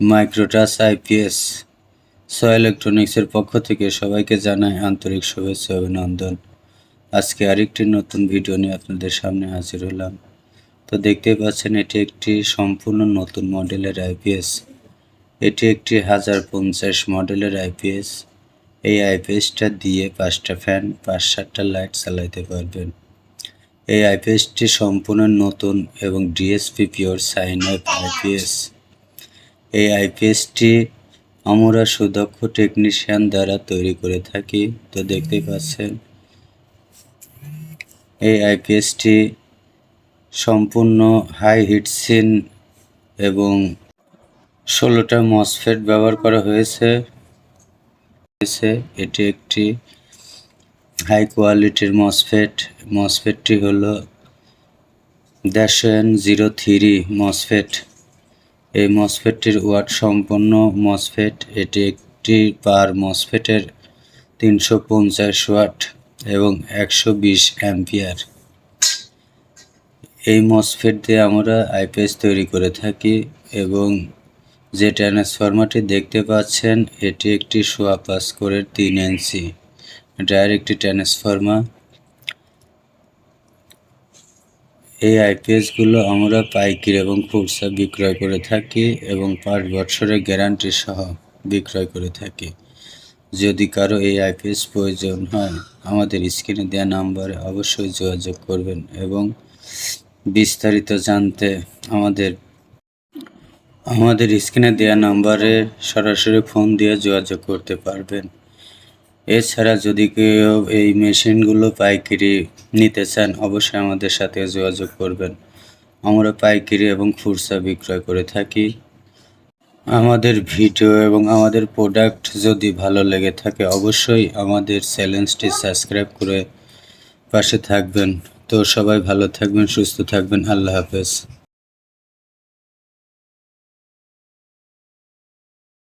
মাইক্রোটাস IPS so ইলেকট্রনিক্সের পক্ষ থেকে সবাইকে জানাই আন্তরিক শুভেচ্ছা অভিনন্দন। আজকে আরেকটি নতুন ভিডিও নিয়ে আপনাদের সামনে হাজির হলাম। তো দেখতেই পাচ্ছেন, এটি একটি সম্পূর্ণ নতুন মডেলের আইপিএস এটি একটি হাজার পঞ্চাশ মডেলের আইপিএস এই আইপিএসটা দিয়ে পাঁচটা ফ্যান পাঁচ সাতটা লাইট চালাইতে পারবেন। এই আইপিএসটি সম্পূর্ণ নতুন এবং ডিএসপি পিওর সাইন আইপিএস এই আইপিএসটি আমরা সুদক্ষ টেকনিশিয়ান দ্বারা তৈরি করে থাকি, তো দেখতেই পাচ্ছেন। এই আইপিএসটি সম্পূর্ণ হাই হিটসিন এবং ষোলোটা মসফেট ব্যবহার করা হয়েছে। এটি একটি হাই কোয়ালিটির মসফেট মসফেটটি হলো দেশেন জিরো থ্রি মসফেট এই মসফেটটির ওয়াট সম্পন্ন মসফেট, এটি একটি পার মসফেটের তিনশো পঞ্চাশ ওয়াট এবং একশো বিশ অ্যাম্পিয়ার। এই মসফেট দিয়ে আমরা আইপিএস তৈরি করে থাকি এবং যে ট্রান্সফরমারটি দেখতে পাচ্ছেন, এটি একটি সোয়া পাস করে তিন এটার একটি ট্রান্সফরমার এই আইপিএসগুলো আমরা পাইকির এবং খুচরা বিক্রয় করে থাকি এবং পাঁচ বছরের গ্যারান্টি সহ বিক্রয় করে থাকি। যদি কারও এই আইপিএস প্রয়োজন হয়, আমাদের স্ক্রিনে দেওয়া নাম্বারে অবশ্যই যোগাযোগ করবেন এবং বিস্তারিত জানতে আমাদের আমাদের স্ক্রিনে দেওয়া নাম্বারে সরাসরি ফোন দিয়ে যোগাযোগ করতে পারবেন। এছাড়া যদি কেউ এই মেশিনগুলো পাইকারি নিতে চান, অবশ্যই আমাদের সাথে যোগাযোগ করবেন। আমরা পাইকারি এবং খুচরা বিক্রয় করে থাকি। আমাদের ভিডিও এবং আমাদের প্রোডাক্ট যদি ভালো লেগে থাকে, অবশ্যই আমাদের চ্যানেলটি সাবস্ক্রাইব করে পাশে থাকবেন। তো সবাই ভালো থাকবেন, সুস্থ থাকবেন। আল্লাহ হাফেজ।